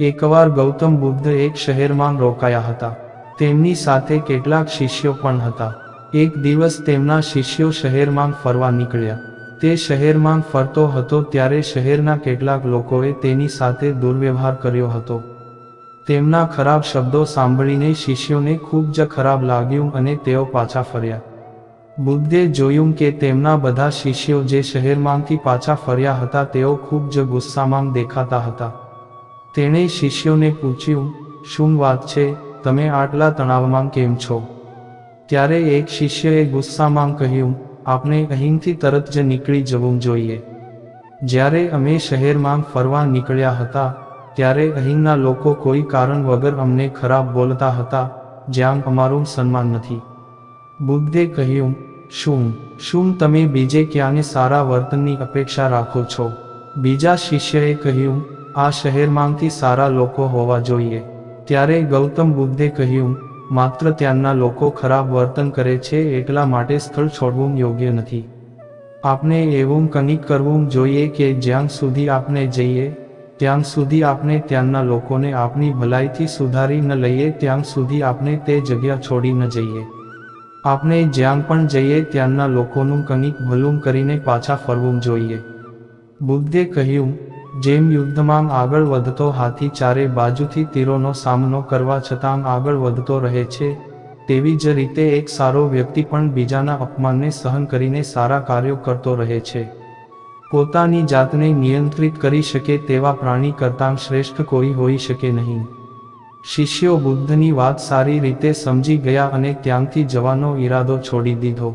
એકવાર ગૌતમ બુદ્ધ એક શહેરમાં રોકાયા હતા. તેમની સાથે કેટલાક શિષ્યો પણ હતા. એક દિવસ તેમના શિષ્યો શહેરમાં ફરવા નીકળ્યા. તે શહેરમાં ફરતો હતો ત્યારે શહેરના કેટલાક લોકોએ તેની સાથે દુર્વ્યવહાર કર્યો હતો. તેમના ખરાબ શબ્દો સાંભળીને શિષ્યોને ખૂબ જ ખરાબ લાગ્યું અને તેઓ પાછા ફર્યા. બુદ્ધે જોયું કે તેમના બધા શિષ્યો જે શહેરમાંથી પાછા ફર્યા હતા તેઓ ખૂબ જ ગુસ્સામાં દેખાતા હતા. તેણે શિષ્યોને પૂછ્યું, શું વાત છે? તમે આટલા તણાવમાં કેમ છો? ત્યારે એક શિષ્યએ ગુસ્સામાં કહ્યું આપણે અહીંથી તરત જ નીકળી જવું જોઈએ. જ્યારે અમે શહેરમાં ફરવા નીકળ્યા હતા, ત્યારે અહીંના લોકો કોઈ કારણ વગર અમને ખરાબ બોલતા હતા, જ્યાં અમારું સન્માન નથી. બુદ્ધે કહ્યું, શું શું તમે બીજે ક્યાંને સારા વર્તનની અપેક્ષા રાખો છો? બીજા શિષ્યએ કહ્યું આ શહેરમાંથી સારા લોકો હોવા જોઈએ. ત્યારે ગૌતમ બુદ્ધે કહ્યું, માત્ર ત્યાંના લોકો ખરાબ વર્તન કરે છે, એટલા માટે સ્થળ છોડવું યોગ્ય નથી. આપણે એવું કંઈક કરવું જોઈએ કે જ્યાં સુધી આપણે જઈએ, ત્યાં સુધી આપણે ત્યાંના લોકોને આપણી ભલાઈથી સુધારી ન લઈએ, ત્યાં સુધી આપણે તે જગ્યા છોડી ન જઈએ. આપણે જ્યાં પણ જઈએ, ત્યાંના લોકોનું કંઈક ભલું કરીને પાછા ફરવું જોઈએ. બુદ્ધે કહ્યું જેમ યુદ્ધમાં આગળ વધતો હાથી ચારે બાજુથી તીરોનો સામનો કરવા છતાં આગળ વધતો રહે છે, તેવી જ રીતે એક સારો વ્યક્તિ પણ બીજાના અપમાનને સહન કરીને સારા કાર્યો કરતો રહે છે. પોતાની જાતને નિયંત્રિત કરી શકે તેવા પ્રાણી કરતાં શ્રેષ્ઠ કોઈ હોઈ શકે નહીં. શિષ્યો બુદ્ધની વાત સારી રીતે સમજી ગયા અને ત્યાંથી જવાનો ઈરાદો છોડી દીધો.